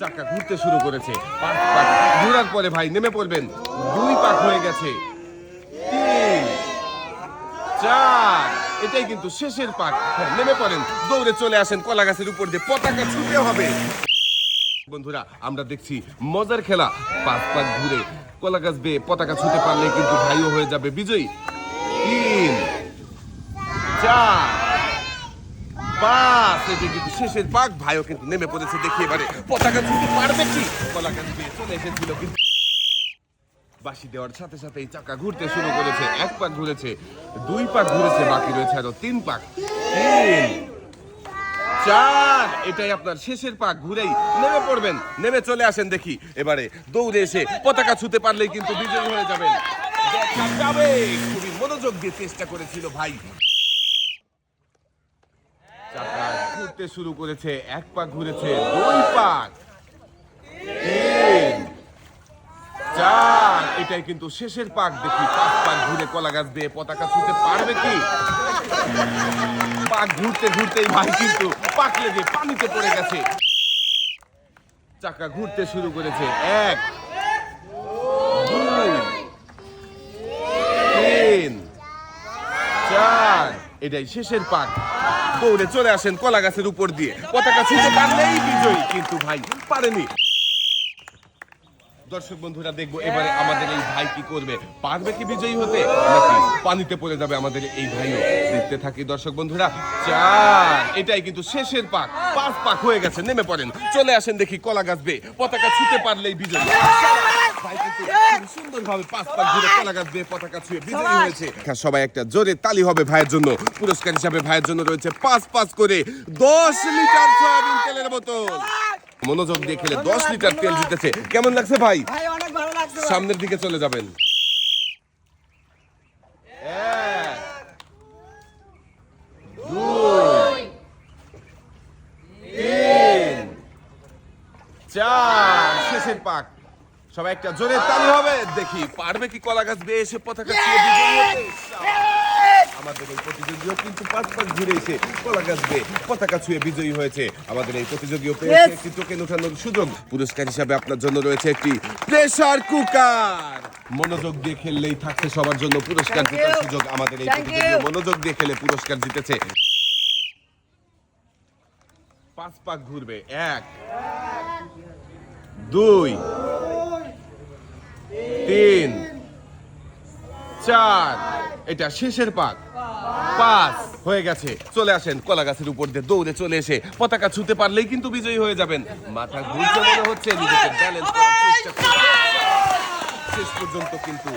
চাকা ঘুরতে শুরু করেছে। পাঁচ পাক পরে ভাই নেমে পড়বেন। দুই পাক হয়ে গেছে। তিন চার। এটাই কিন্তু শেষের পাক। হ্যাঁ, নেমে পড়েন। দৌড়ে চলে আসেন কলা গাছের উপর দিয়ে। পতাকা ছুটে হবে। বন্ধুরা আমরা দেখছি মজার খেলা। পাঁচ পাক ঘুরে কলা গাছ বেয়ে পতাকা ছুটে পারলে কিন্তু ভাইও হয়ে যাবে বিজয়ী। তিন চার। কিন্তু শেষের ভাইও কিন্তু নেমে পড়েছে দেখি এবারে। পতাকা পারবে কি? বেয়ে চলে এসেছিল কিন্তু বাঁশি দেওয়ার সাথে সাথে এই চাকা ঘুরতে শুরু করেছে। এক পাক ঘুরেছে, দুই পাক ঘুরেছে, বাকি রয়েছে আরও তিন পাক। তিন, চার, এটাই আপনার শেষের পাক, ঘুরেই নেমে পড়বেন। নেমে চলে আসেন দেখি, এবারে দৌড়ে এসে পতাকা ছুতে পারলেই কিন্তু বিজয়ী হয়ে যাবেন। যাবে, খুবই মনোযোগ দিয়ে চেষ্টা করেছিল ভাই চাকা ঘুরতে শুরু করেছে, এক পাক ঘুরেছে, দুই পাক চার, এটাই কিন্তু শেষের পাক। দেখি পাঁচ পাক ঘুরে কলা গাছ দিয়ে পতাকা ছুতে পারবে কি? পাক ঘুরতে ঘুরতেই ভাই কিন্তু পাক লেগে পানিতে পড়ে গেছে। চাকা ঘুরতে শুরু করেছে, এক, দুই, তিন, চার, এটাই শেষের পাক। দৌড়ে চলে আসেন কলা গাছের উপর দিয়ে। পতাকা ছুঁতে পারলেই বিজয়ী, কিন্তু ভাই পারেনি। দর্শক বন্ধুরা, দেখব এবারে আমাদের এই ভাই কি করবে? পারবে কি বিজয়ী হতে? নাকি পানিতে পড়ে যাবে আমাদের এই ভাইও? দেখতে থাকি দর্শক বন্ধুরা, চার। এটাই কিন্তু শেষের পাক। পাঁচ পাক হয়ে গেছে, নেমে পড়েন। চলে আসেন দেখি কলা গাছ বে। পতাকা ছুতে পারলেই বিজয়ী। সবাই! একটা জোরে তালি হবে ভাইয়ের জন্য। পুরস্কার হিসাবে ভাইয়ের জন্য রয়েছে পাঁচ পাঁচ করে দশ লিটার সয়াবিন তেলের বোতল। মনোযোগ দিয়ে খেলে দশ লিটার তেল জিতেছে। কেমন লাগছে ভাই। সামনের দিকে চলে যাবেন। চার শেষের পাক। সবাই একটা জোরে তালি হবে। দেখি পারবে কি কলা গাছ বেয়ে এসে পতাকা ছুঁয়ে হতে? আমাদের এই প্রতিযোগীও কিন্তু পাঁচ পাঁচ ঘুরে এসে কলা গাছ বেয়ে পতাকা ছুঁয়ে বিজয়ী হয়েছে। আমাদের এই প্রতিযোগীও পেয়েছে একটি টোকেন ওঠানোর সুযোগ। পুরস্কার হিসাবে আপনার জন্য রয়েছে একটি প্রেসার কুকার। মনোযোগ দিয়ে খেললেই থাকছে সবার জন্য পুরস্কার জেতার সুযোগ। আমাদের এই প্রতিযোগী মনোযোগ দিয়ে খেলে পুরস্কার জিতেছে। পাঁচ পাক ঘুরবে। এক দুই তিন, চার, এটা শেষের পাক। পাঁচ হয়ে গেছে। চলে আসেন কলা গাছের উপর দিয়ে দৌড়ে চলে এসে পতাকা ছুতে পারলেই কিন্তু বিজয়ী হয়ে যাবেন। মাথা ঘুরছে মনে হচ্ছে, নিজেকে ব্যালেন্স করার চেষ্টা। শেষ পর্যন্ত কিন্তু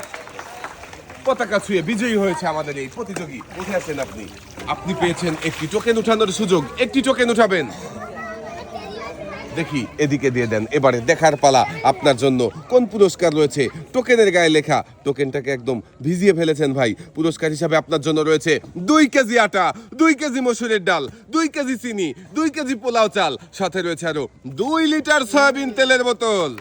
পতাকা ছুঁয়ে বিজয়ী হয়েছে আমাদের এই প্রতিযোগী। উঠে আছেন আপনি। আপনি পেয়েছেন একটি টোকেন উঠানোর সুযোগ। একটি টোকেন উঠাবেন। দেখি এদিকে দিয়ে দেন। এবারে দেখার পালা আপনার জন্য। কোন পুরস্কার রয়েছে? টোকেনের গায়ে লেখা। টোকেনটাকে একদম ভিজিয়ে ফেলেছেন ভাই। পুরস্কার হিসাবে আপনার জন্য রয়েছে দুই কেজি আটা, দুই কেজি মসুরের ডাল, দুই কেজি চিনি, দুই কেজি পোলাও চাল। সাথে রয়েছে আরও দুই লিটার সয়াবিন তেলের বোতল।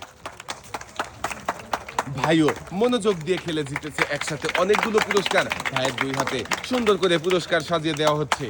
ভাইও মনোযোগ দিয়ে খেলে জিতেছে একসাথে অনেকগুলো পুরস্কার। ভাইয়ের দুই হাতে সুন্দর করে পুরস্কার সাজিয়ে দেওয়া হচ্ছে।